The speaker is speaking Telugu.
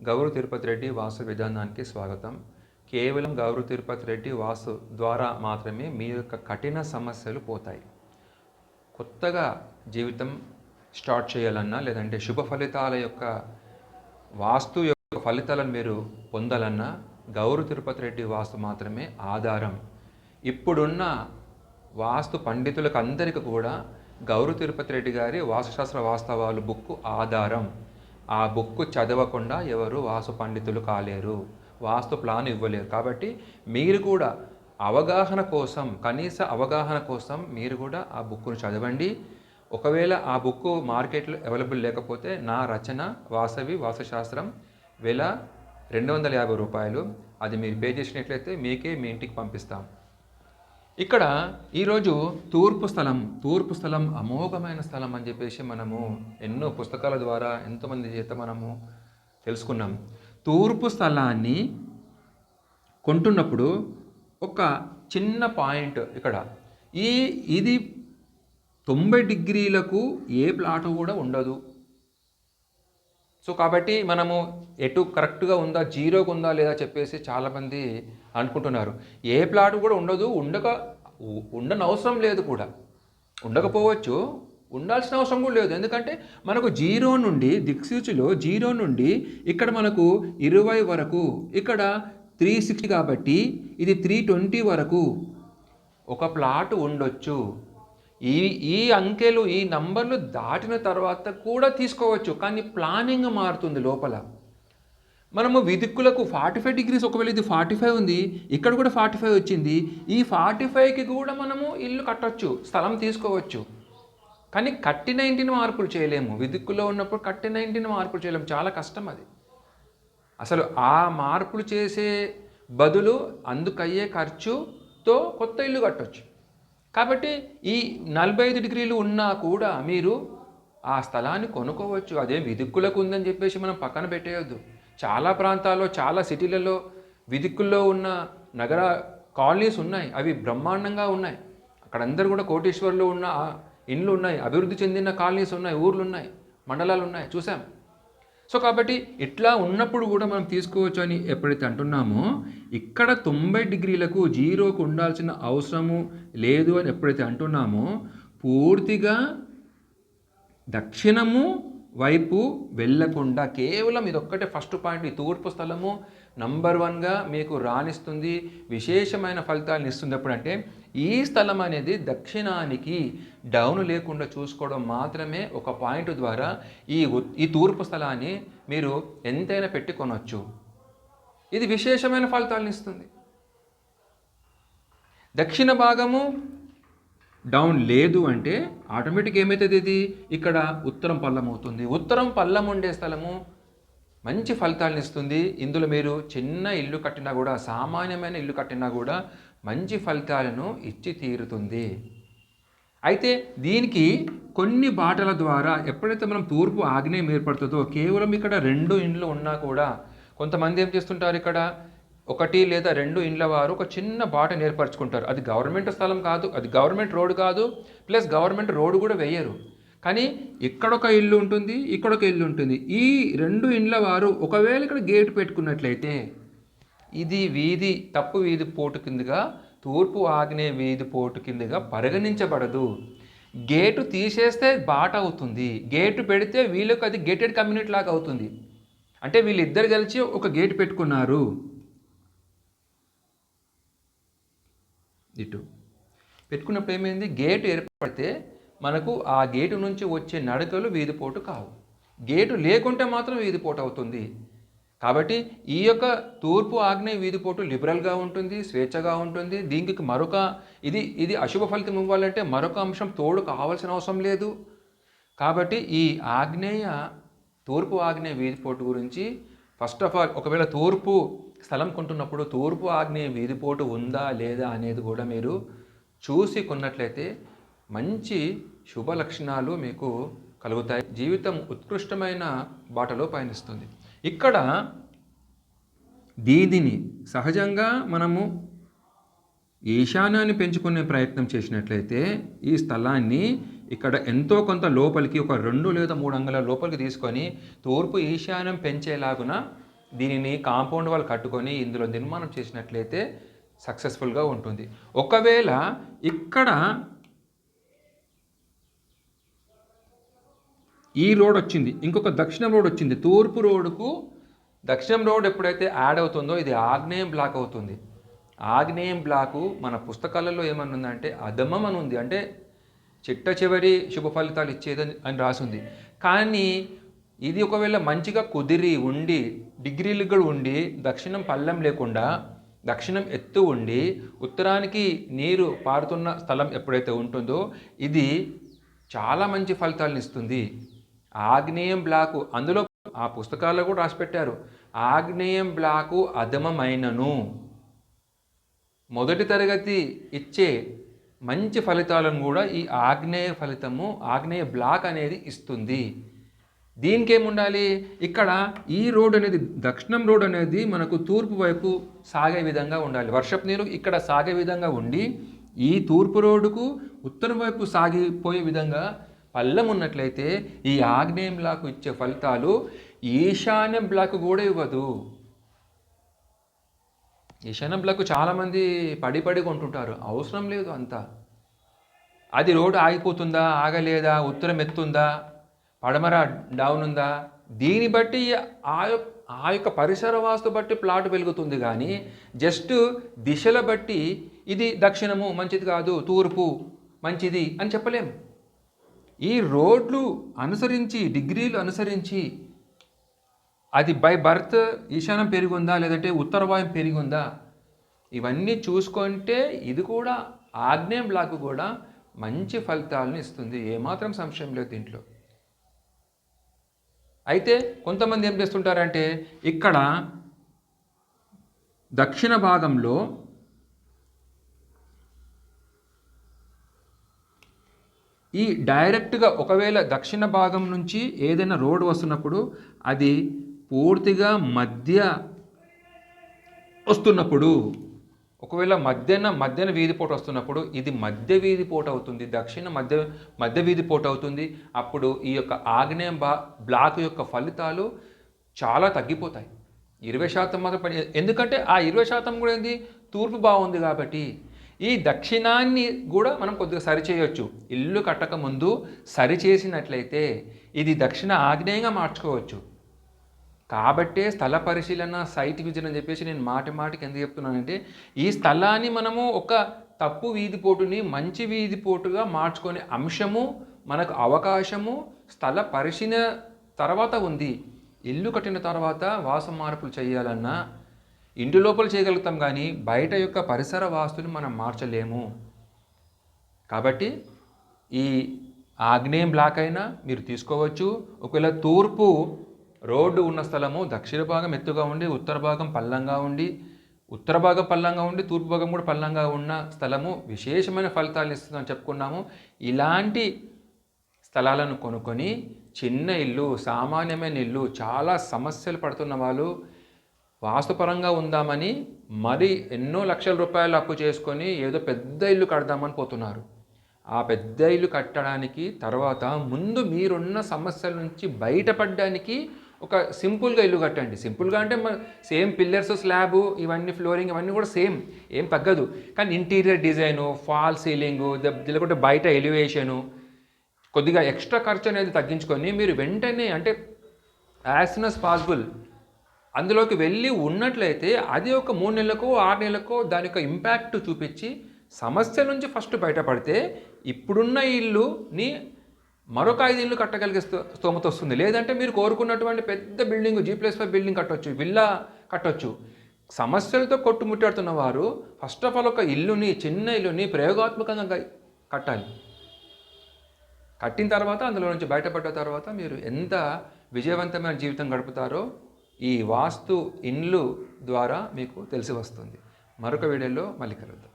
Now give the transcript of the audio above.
గౌరవ తిరుపతి రెడ్డి వాస్తు విధానానికి స్వాగతం. కేవలం గౌరవ తిరుపతి రెడ్డి వాసు ద్వారా మాత్రమే మీ యొక్క కఠిన సమస్యలు పోతాయి. కొత్తగా జీవితం స్టార్ట్ చేయాలన్నా లేదంటే శుభ ఫలితాల యొక్క వాస్తు యొక్క ఫలితాలను మీరు పొందాలన్నా గౌరవ తిరుపతి రెడ్డి వాస్తు మాత్రమే ఆధారం. ఇప్పుడున్న వాస్తు పండితులకు అందరికీ కూడా గౌరవ తిరుపతి రెడ్డి గారి వాస్తుశాస్త్ర వాస్తవాలు బుక్ ఆధారం. ఆ బుక్ చదవకుండా ఎవరు వాస్తు పండితులు కాలేరు. వాస్తు ప్లాన్ ఇవ్వలేరు. కాబట్టి మీరు కూడా అవగాహన కోసం కనీస అవగాహన కోసం మీరు కూడా ఆ బుక్ను చదవండి. ఒకవేళ ఆ బుక్ మార్కెట్లో అవైలబుల్ లేకపోతే నా రచన వాసవి వాస్తుశాస్త్రం వేల రెండు వందల యాభై రూపాయలు. అది మీరు పే చేసినట్లయితే మీకే మీ ఇంటికి పంపిస్తాం. ఇక్కడ ఈరోజు తూర్పు స్థలం తూర్పు స్థలం అమోఘమైన స్థలం అని చెప్పేసి మనము ఎన్నో పుస్తకాల ద్వారా ఎంతోమంది చేత మనము తెలుసుకున్నాం. తూర్పు స్థలాన్ని కొంటున్నప్పుడు ఒక చిన్న పాయింట్ ఇక్కడ. ఈ ఇది తొంభై డిగ్రీలకు ఏ ప్లాటు కూడా ఉండదు. సో కాబట్టి మనము ఎటు కరెక్ట్గా ఉందా జీరోగా ఉందా లేదా చెప్పేసి చాలామంది అనుకుంటున్నారు. ఏ ప్లాట్ కూడా ఉండదు ఉండక ఉండనవసరం ఉండని అవసరం లేదు కూడా. ఉండకపోవచ్చు ఉండాల్సిన అవసరం కూడా లేదు. ఎందుకంటే మనకు జీరో నుండి దిక్సూచిలో జీరో నుండి ఇక్కడ మనకు ఇరవై వరకు ఇక్కడ త్రీ సిక్స్టీ కాబట్టి ఇది త్రీ ట్వంటీ వరకు ఒక ప్లాట్ ఉండొచ్చు. ఈ ఈ అంకెలు ఈ నంబర్లు దాటిన తర్వాత కూడా తీసుకోవచ్చు కానీ ప్లానింగ్ మారుతుంది లోపల. మనము విదిక్కులకు ఫార్టీ ఫైవ్ డిగ్రీస్ ఒకవేళ ఇది ఫార్టీ ఫైవ్ ఉంది ఇక్కడ కూడా ఫార్టీ ఫైవ్ వచ్చింది ఈ ఫార్టీ ఫైవ్కి కూడా మనము ఇల్లు కట్టొచ్చు స్థలం తీసుకోవచ్చు. కానీ కట్టి నైన్టీన్ మార్పులు చేయలేము విదిక్కులో ఉన్నప్పుడు కట్టి నైన్టీన్ మార్పులు చేయలేము చాలా కష్టం అది. అసలు ఆ మార్పులు చేసే బదులు అందుకయ్యే ఖర్చుతో కొత్త ఇల్లు కట్టొచ్చు. కాబట్టి ఈ నలభై ఐదు డిగ్రీలు ఉన్నా కూడా మీరు ఆ స్థలాన్ని కొనుక్కోవచ్చు. అదే విదిక్కులకు ఉందని చెప్పేసి మనం పక్కన పెట్టేయొద్దు. చాలా ప్రాంతాల్లో చాలా సిటీలలో విదిక్కుల్లో ఉన్న నగర కాలనీస్ ఉన్నాయి. అవి బ్రహ్మాండంగా ఉన్నాయి. అక్కడ అందరూ కూడా కోటేశ్వర్లో ఉన్న ఇండ్లు ఉన్నాయి. అభివృద్ధి చెందిన కాలనీస్ ఉన్నాయి. ఊర్లు ఉన్నాయి. మండలాలు ఉన్నాయి. చూసాం సో కాబట్టి ఇట్లా ఉన్నప్పుడు కూడా మనం తీసుకోవచ్చు అని ఎప్పుడైతే అంటున్నామో ఇక్కడ తొంభై డిగ్రీలకు జీరోకు ఉండాల్సిన అవసరము లేదు అని ఎప్పుడైతే అంటున్నామో పూర్తిగా దక్షిణము వైపు వెళ్ళకుండా కేవలం ఇది ఒక్కటే ఫస్ట్ పాయింట్ ఈ తూర్పు స్థలము నంబర్ వన్గా మీకు రాణిస్తుంది విశేషమైన ఫలితాలను ఇస్తుంది ఎప్పుడంటే ఈ స్థలం అనేది దక్షిణానికి డౌన్ లేకుండా చూసుకోవడం మాత్రమే ఒక పాయింట్ ద్వారా ఈ ఈ తూర్పు స్థలాన్ని మీరు ఎంతైనా పెట్టి కొనవచ్చు ఇది విశేషమైన ఫలితాలను ఇస్తుంది. దక్షిణ భాగము డౌన్ లేదు అంటే ఆటోమేటిక్ ఏమవుతుంది ఇది? ఇక్కడ ఉత్తరం పల్లం అవుతుంది. ఉత్తరం పల్లం ఉండే స్థలము మంచి ఫలితాలను ఇస్తుంది. ఇందులో మీరు చిన్న ఇల్లు కట్టినా కూడా సామాన్యమైన ఇల్లు కట్టినా కూడా మంచి ఫలితాలను ఇచ్చి తీరుతుంది. అయితే దీనికి కొన్ని బాటల ద్వారా ఎప్పుడైతే మనం తూర్పు ఆగ్నేయం ఏర్పడుతుందో కేవలం ఇక్కడ రెండు ఇండ్లు ఉన్నా కూడా కొంతమంది ఏం చేస్తుంటారు ఇక్కడ? ఒకటి లేదా రెండు ఇండ్ల వారు ఒక చిన్న బాటను ఏర్పరచుకుంటారు. అది గవర్నమెంట్ స్థలం కాదు అది గవర్నమెంట్ రోడ్డు కాదు ప్లస్ గవర్నమెంట్ రోడ్డు కూడా వేయరు. కానీ ఇక్కడొక ఇల్లు ఉంటుంది ఇక్కడొక ఇల్లు ఉంటుంది. ఈ రెండు ఇండ్ల వారు ఒకవేళ ఇక్కడ గేట్ పెట్టుకున్నట్లయితే ఇది వీధి తప్పు వీధి పోటు కిందగా తూర్పు ఆగ్నేయ వీధి పోటు కిందగా పరిగణించబడదు. గేటు తీసేస్తే బాట అవుతుంది. గేటు పెడితే వీళ్ళకి అది గేటెడ్ కమ్యూనిటీ లాగా అవుతుంది. అంటే వీళ్ళిద్దరు కలిసి ఒక గేట్ పెట్టుకున్నారు. ఇటు. పెట్టుకున్నప్పుడు ఏమైంది? గేటు ఏర్పడితే మనకు ఆ గేటు నుంచి వచ్చే నడకలు వీధిపోటు కావు. గేటు లేకుంటే మాత్రం వీధిపోటు అవుతుంది. కాబట్టి ఈ యొక్క తూర్పు ఆగ్నేయ వీధిపోటు లిబరల్గా ఉంటుంది స్వేచ్ఛగా ఉంటుంది. దీనికి మరొక ఇది ఇది అశుభ ఫలితం ఇవ్వాలంటే మరొక అంశం తోడు కావాల్సిన అవసరం లేదు. కాబట్టి ఈ ఆగ్నేయ తూర్పు ఆగ్నేయ వీధిపోటు గురించి ఫస్ట్ ఆఫ్ ఆల్ ఒకవేళ తూర్పు స్థలం కొంటున్నప్పుడు తూర్పు ఆగ్నేయ వీధిపోటు ఉందా లేదా అనేది కూడా మీరు చూసి కొన్నట్లయితే మంచి శుభ లక్షణాలు మీకు కలుగుతాయి. జీవితం ఉత్కృష్టమైన బాటలో పయనిస్తుంది. ఇక్కడ దీనిని సహజంగా మనము ఈశాన్యాన్ని పెంచుకునే ప్రయత్నం చేసినట్లయితే ఈ స్థలాన్ని ఇక్కడ ఎంతో కొంత లోపలికి ఒక రెండు లేదా మూడు అంగుళాల లోపలికి తీసుకొని తూర్పు ఈశాన్యం పెంచేలాగున దీనిని కాంపౌండ్ వాళ్ళు కట్టుకొని ఇందులో నిర్మాణం చేసినట్లయితే సక్సెస్ఫుల్గా ఉంటుంది. ఒకవేళ ఇక్కడ ఈ రోడ్ వచ్చింది. ఇంకొక దక్షిణం రోడ్ వచ్చింది. తూర్పు రోడ్డుకు దక్షిణం రోడ్ ఎప్పుడైతే యాడ్ అవుతుందో ఇది ఆగ్నేయం బ్లాక్ అవుతుంది. ఆగ్నేయం బ్లాకు మన పుస్తకాలలో ఏమనుందంటే అధమం అని ఉంది. అంటే చిట్ట చివరి శుభ ఫలితాలు ఇచ్చేదని అని రాసింది కానీ ఇది ఒకవేళ మంచిగా కుదిరి ఉండి డిగ్రీలు కూడా ఉండి దక్షిణం పల్లెం లేకుండా దక్షిణం ఎత్తు ఉండి ఉత్తరానికి నీరు పారుతున్న స్థలం ఎప్పుడైతే ఉంటుందో ఇది చాలా మంచి ఫలితాలను ఇస్తుంది. ఆగ్నేయం బ్లాకు. అందులో ఆ పుస్తకాల్లో కూడా రాసి పెట్టారు ఆగ్నేయం బ్లాకు అధమమైనను. మొదటి తరగతి ఇచ్చే మంచి ఫలితాలను కూడా ఈ ఆగ్నేయ ఫలితము ఆగ్నేయ బ్లాక్ అనేది ఇస్తుంది. దీనికి ఏముండాలి ఇక్కడ ఈ రోడ్ అనేది దక్షిణం రోడ్ అనేది మనకు తూర్పు వైపు సాగే విధంగా ఉండాలి. వర్షపు నీరు ఇక్కడ సాగే విధంగా ఉండి ఈ తూర్పు రోడ్డుకు ఉత్తరం వైపు సాగిపోయే విధంగా పల్లం ఉన్నట్లయితే ఈ ఆగ్నేయం బ్లాక్ ఇచ్చే ఫలితాలు ఈశాన్య బ్లాక్ కూడా ఇవ్వదు. ఈశాన్య బ్లాక్ చాలామంది పడి పడి కొంటుంటారు. అవసరం లేదు అంతా. అది రోడ్డు ఆగిపోతుందా ఆగలేదా ఉత్తరం ఎత్తుందా పడమర డౌన్ ఉందా? దీన్ని బట్టి ఆ యొక్క ఆ యొక్క పరిసర వాస్తు బట్టి ప్లాట్ వెలుగుతుంది కానీ జస్ట్ దిశల బట్టి ఇది దక్షిణము మంచిది కాదు తూర్పు మంచిది అని చెప్పలేం. ఈ రోడ్లు అనుసరించి డిగ్రీలు అనుసరించి అది బై బర్త్ ఈశాన్యం పెరిగి ఉందా లేదంటే ఉత్తర వాయుం పెరిగి ఉందా ఇవన్నీ చూసుకుంటే ఇది కూడా ఆగ్నేయం బ్లాక్ కూడా మంచి ఫలితాలను ఇస్తుంది. ఏమాత్రం సంశయం లేదు దీంట్లో. అయితే కొంతమంది ఏం చేస్తుంటారంటే ఇక్కడ దక్షిణ భాగంలో ఈ డైరెక్ట్గా ఒకవేళ దక్షిణ భాగం నుంచి ఏదైనా రోడ్ వస్తున్నప్పుడు అది పూర్తిగా మధ్య వస్తున్నప్పుడు ఒకవేళ మధ్యన మధ్యన వీధి పోటు వస్తున్నప్పుడు ఇది మధ్య వీధి పోటు అవుతుంది దక్షిణ మధ్య మధ్య వీధి పోటు అవుతుంది అప్పుడు ఈ యొక్క ఆగ్నేయం బా బ్లాక్ యొక్క ఫలితాలు చాలా తగ్గిపోతాయి. ఇరవై శాతం మాత్రం పని ఎందుకంటే ఆ ఇరవై శాతం కూడా ఏంది? తూర్పు బాగుంది కాబట్టి ఈ దక్షిణాన్ని కూడా మనం కొద్దిగా సరిచేయొచ్చు. ఇల్లు కట్టక ముందు సరిచేసినట్లయితే ఇది దక్షిణ ఆగ్నేయంగా మార్చుకోవచ్చు. కాబట్టే స్థల పరిశీలన సైట్ విజన్ అని చెప్పేసి నేను మాటి మాటికి ఎందుకు చెప్తున్నానంటే ఈ స్థలాన్ని మనము ఒక తప్పు వీధిపోటుని మంచి వీధిపోటుగా మార్చుకునే అంశము మనకు అవకాశము స్థల పరిశీలన తర్వాత ఉంది. ఇల్లు కట్టిన తర్వాత వాస మార్పులు చేయాలన్నా ఇంటి లోపల చేయగలుగుతాం కానీ బయట యొక్క పరిసర వాస్తుని మనం మార్చలేము. కాబట్టి ఈ ఆగ్నేయం బ్లాక్ అయినా మీరు తీసుకోవచ్చు. ఒకవేళ తూర్పు రోడ్డు ఉన్న స్థలము దక్షిణ భాగం ఎత్తుగా ఉండి ఉత్తర భాగం పల్లంగా ఉండి ఉత్తర భాగం పల్లంగా ఉండి తూర్పు భాగం కూడా పల్లంగా ఉన్న స్థలము విశేషమైన ఫలితాలు ఇస్తుందని చెప్పుకున్నాము. ఇలాంటి స్థలాలను కొనుక్కొని చిన్న ఇల్లు సామాన్యమైన ఇల్లు చాలా సమస్యలు పడుతున్న వాళ్ళు వాస్తుపరంగా ఉందామని మరి ఎన్నో లక్షల రూపాయలు అప్పు చేసుకొని ఏదో పెద్ద ఇల్లు కడదామని పోతున్నారు. ఆ పెద్ద ఇల్లు కట్టడానికి తర్వాత ముందు మీరున్న సమస్యల నుంచి బయటపడడానికి ఒక సింపుల్గా ఇల్లు కట్టండి. సింపుల్గా అంటే సేమ్ పిల్లర్స్ స్లాబ్ ఇవన్నీ ఫ్లోరింగ్ ఇవన్నీ కూడా సేమ్ ఏం తగ్గదు. కానీ ఇంటీరియర్ డిజైను ఫాల్ సీలింగు లేకుంటే బయట ఎలివేషను కొద్దిగా ఎక్స్ట్రా ఖర్చు అనేది తగ్గించుకొని మీరు వెంటనే అంటే యాజ్ సూన్ పాసిబుల్ అందులోకి వెళ్ళి ఉన్నట్లయితే అది ఒక మూడు నెలలకో ఆరు నెలలకో దాని యొక్క ఇంపాక్ట్ చూపించి సమస్య నుంచి ఫస్ట్ బయటపడితే ఇప్పుడున్న ఇల్లుని మరొక ఐదు ఇల్లు కట్టగలిగే స్తోమత వస్తుంది. లేదంటే మీరు కోరుకున్నటువంటి పెద్ద building G plus five building కట్టొచ్చు విల్లా కట్టొచ్చు. సమస్యలతో కొట్టుముట్టాడుతున్న వారు ఫస్ట్ ఆఫ్ ఆల్ ఒక ఇల్లుని చిన్న ఇల్లుని ప్రయోగాత్మకంగా కట్టాలి. కట్టిన తర్వాత అందులో నుంచి బయటపడ్డ తర్వాత మీరు ఎంత విజయవంతమైన జీవితం గడుపుతారో ఈ వాస్తు ఇండ్లు ద్వారా మీకు తెలిసి వస్తుంది. మరొక వీడియోలో మళ్ళీ కలుద్దాం.